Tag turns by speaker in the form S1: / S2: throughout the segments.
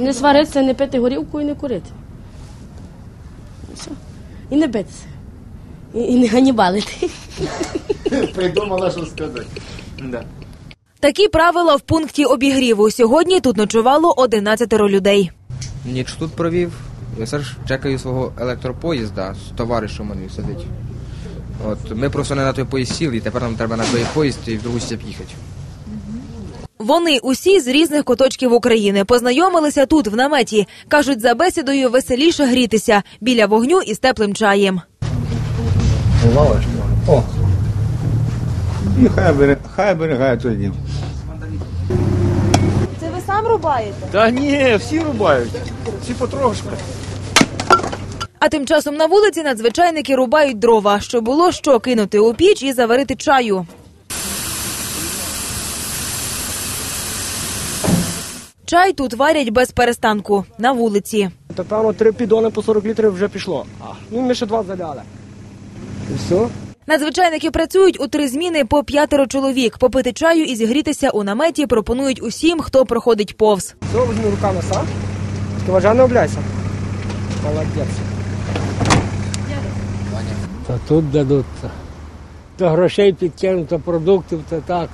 S1: Не сваритися, не пити горілку і не курити. Все. І не битися. І, і не ганібалити.
S2: Придумала, що сказати. Да.
S3: Такі правила в пункті обігріву. Сьогодні тут ночувало 11 людей.
S4: Ніч тут провів. Я все ж чекаю свого електропоїзда з товаришем мені сидить. От ми просто не на той поїзд сіли, і тепер нам треба на той поїзд і в другу степ їхати.
S3: Вони усі з різних куточків України познайомилися тут, в наметі. Кажуть, за бесідою веселіше грітися біля вогню із теплим чаєм.
S5: Лавочка. О. І хай, бере, хай берегає той дім.
S3: Це ви сам рубаєте?
S6: Та ні, всі рубають. Всі потрошки.
S3: А тим часом на вулиці надзвичайники рубають дрова, щоб було що кинути у піч і заварити чаю. Чай тут варять без перестанку на вулиці.
S6: Так певно, три підони по 40 літрів вже пішло. А, ну ми ще два заляли. І все.
S3: Надзвичайники працюють у три зміни по п'ятеро чоловік. Попити чаю і зігрітися у наметі пропонують усім, хто проходить повз.
S6: Все, візьми руками сам. Ти не обляйся. Молодець.
S7: Та тут дадуть. До грошей підтягнуто, продуктів, та так.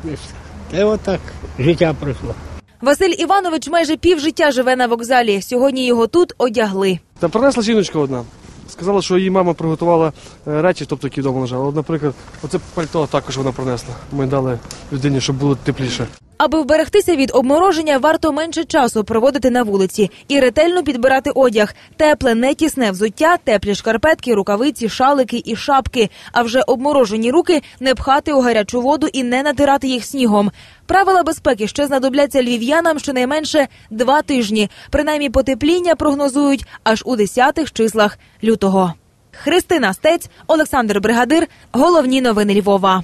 S7: І отак життя пройшло.
S3: Василь Іванович майже півжиття живе на вокзалі. Сьогодні його тут одягли.
S6: Та принесла жіночка одна. Сказала, що її мама приготувала е, речі, тобто які вдома лежали. От, наприклад, оце пальто також вона принесла. Ми дали людині, щоб було тепліше.
S3: Аби вберегтися від обмороження, варто менше часу проводити на вулиці і ретельно підбирати одяг. Тепле, не тісне взуття, теплі шкарпетки, рукавиці, шалики і шапки. А вже обморожені руки не пхати у гарячу воду і не натирати їх снігом. Правила безпеки ще знадобляться львів'янам щонайменше два тижні. Принаймні потепління прогнозують аж у десятих числах лютого. Христина Стець, Олександр Бригадир. Головні новини Львова.